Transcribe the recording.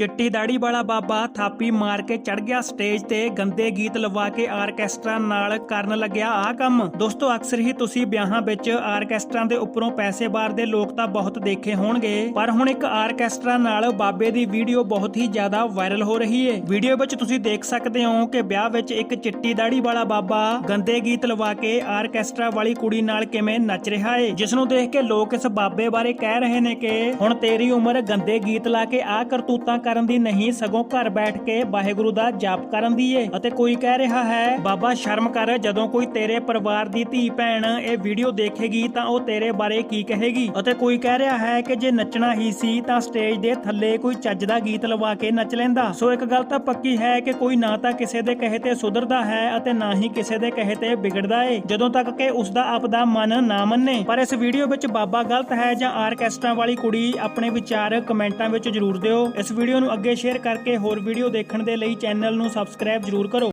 ਚਿੱਟੀ ਦਾੜੀ ਵਾਲਾ ਬਾਬਾ ਥਾਪੀ ਮਾਰ ਕੇ ਚੜ ਗਿਆ ਸਟੇਜ ਤੇ, ਗੰਦੇ ਗੀਤ ਲਵਾ ਕੇ ਆਰਕੈਸਟਰਾ ਨਾਲ ਕਰਨ ਲੱਗਿਆ ਆ ਕੰਮ। ਦੋਸਤੋ, ਅਕਸਰ ਹੀ ਤੁਸੀਂ ਵਿਆਹਾਂ ਵਿੱਚ ਆਰਕੈਸਟਰਾ ਦੇ ਉੱਪਰੋਂ ਪੈਸੇ ਬਾਰਦੇ ਲੋਕ ਤਾਂ ਬਹੁਤ ਦੇਖੇ ਹੋਣਗੇ। ਪਰ ਹੁਣ ਇੱਕ ਆਰਕੈਸਟਰਾ ਨਾਲ ਬਾਬੇ ਦੀ ਵੀਡੀਓ ਬਹੁਤ ਹੀ ਜ਼ਿਆਦਾ ਵਾਇਰਲ ਹੋ ਰਹੀ ਹੈ ਵੀਡੀਓ ਵਿੱਚ ਤੁਸੀਂ ਦੇਖ ਸਕਦੇ ਹੋ ਕਿ ਵਿਆਹ ਵਿੱਚ ਇੱਕ ਚਿੱਟੀ ਦਾੜੀ ਵਾਲਾ ਬਾਬਾ ਗੰਦੇ ਗੀਤ ਲਵਾ ਕੇ ਆਰਕੈਸਟਰਾ ਵਾਲੀ ਕੁੜੀ ਨਾਲ ਕਿਵੇਂ ਨੱਚ ਰਿਹਾ ਹੈ ਜਿਸ ਨੂੰ ਦੇਖ ਕੇ ਲੋਕ ਇਸ ਬਾਬੇ ਬਾਰੇ ਕਹਿ ਰਹੇ ਨੇ ਕਿ, ਹੁਣ ਤੇਰੀ ਉਮਰ ਗੰਦੇ ਗੀਤ ਲਾ ਕੇ ਆ ਕਰਤੂਤਾਂ ਕਰਨ ਦੀ ਨਹੀਂ, ਸਗੋਂ ਘਰ ਬੈਠ ਕੇ ਵਾਹਿਗੁਰੂ ਦਾ ਜਾਪ ਕਰਨ ਦੀ ਏ। ਅਤੇ ਕੋਈ ਕਹਿ ਰਿਹਾ ਹੈ, ਬਾਬਾ ਸ਼ਰਮ ਕਰ, ਜਦੋਂ ਕੋਈ ਤੇਰੇ ਪਰਿਵਾਰ ਦੀ ਧੀ ਭੈਣ ਇਹ ਵੀਡੀਓ ਦੇਖੇਗੀ ਤਾਂ ਉਹ ਤੇਰੇ ਬਾਰੇ ਕੀ ਕਹੇਗੀ? ਅਤੇ ਕੋਈ ਕਹਿ ਰਿਹਾ ਹੈ ਕਿ ਜੇ ਨੱਚਣਾ ਹੀ ਸੀ ਤਾਂ ਸਟੇਜ ਦੇ ਥੱਲੇ ਕੋਈ ਚੱਜ ਦਾ ਗੀਤ ਲਵਾ ਕੇ ਨੱਚ ਲੈਂਦਾ। ਸੋ ਇੱਕ ਗੱਲ ਤਾਂ ਪੱਕੀ ਹੈ ਕਿ ਕੋਈ ਨਾ ਤਾਂ ਕਿਸੇ ਦੇ ਕਹੇ ਤੇ ਸੁਧਰਦਾ ਹੈ ਅਤੇ ਨਾ ਹੀ ਕਿਸੇ ਦੇ ਕਹੇ ਤੇ ਵਿਗੜਦਾ ਏ। ਜਦੋਂ ਤੱਕ ਕਿ ਉਸ ਦਾ ਆਪਦਾ ਮਨ ਨਾ ਮੰਨੇ। ਪਰ ਇਸ ਵੀਡੀਓ ਵਿੱਚ ਬਾਬਾ ਗਲਤ ਹੈ ਜਾਂ ਆਰਕੈਸਟਰਾ ਵਾਲੀ ਕੁੜੀ ਆਪਣੇ ਵਿਚਾਰ ਕਮੈਂਟਾਂ ਵਿੱਚ ਜਰੂਰ ਦਿਓ। ਇਸ ਵੀਡੀਓ ਵੀਡੀਓ ਨੂੰ ਅੱਗੇ ਸ਼ੇਅਰ ਕਰਕੇ ਹੋਰ ਵੀਡੀਓ ਦੇਖਣ ਦੇ ਲਈ ਚੈਨਲ ਨੂੰ ਸਬਸਕ੍ਰਾਈਬ ਜਰੂਰ ਕਰੋ।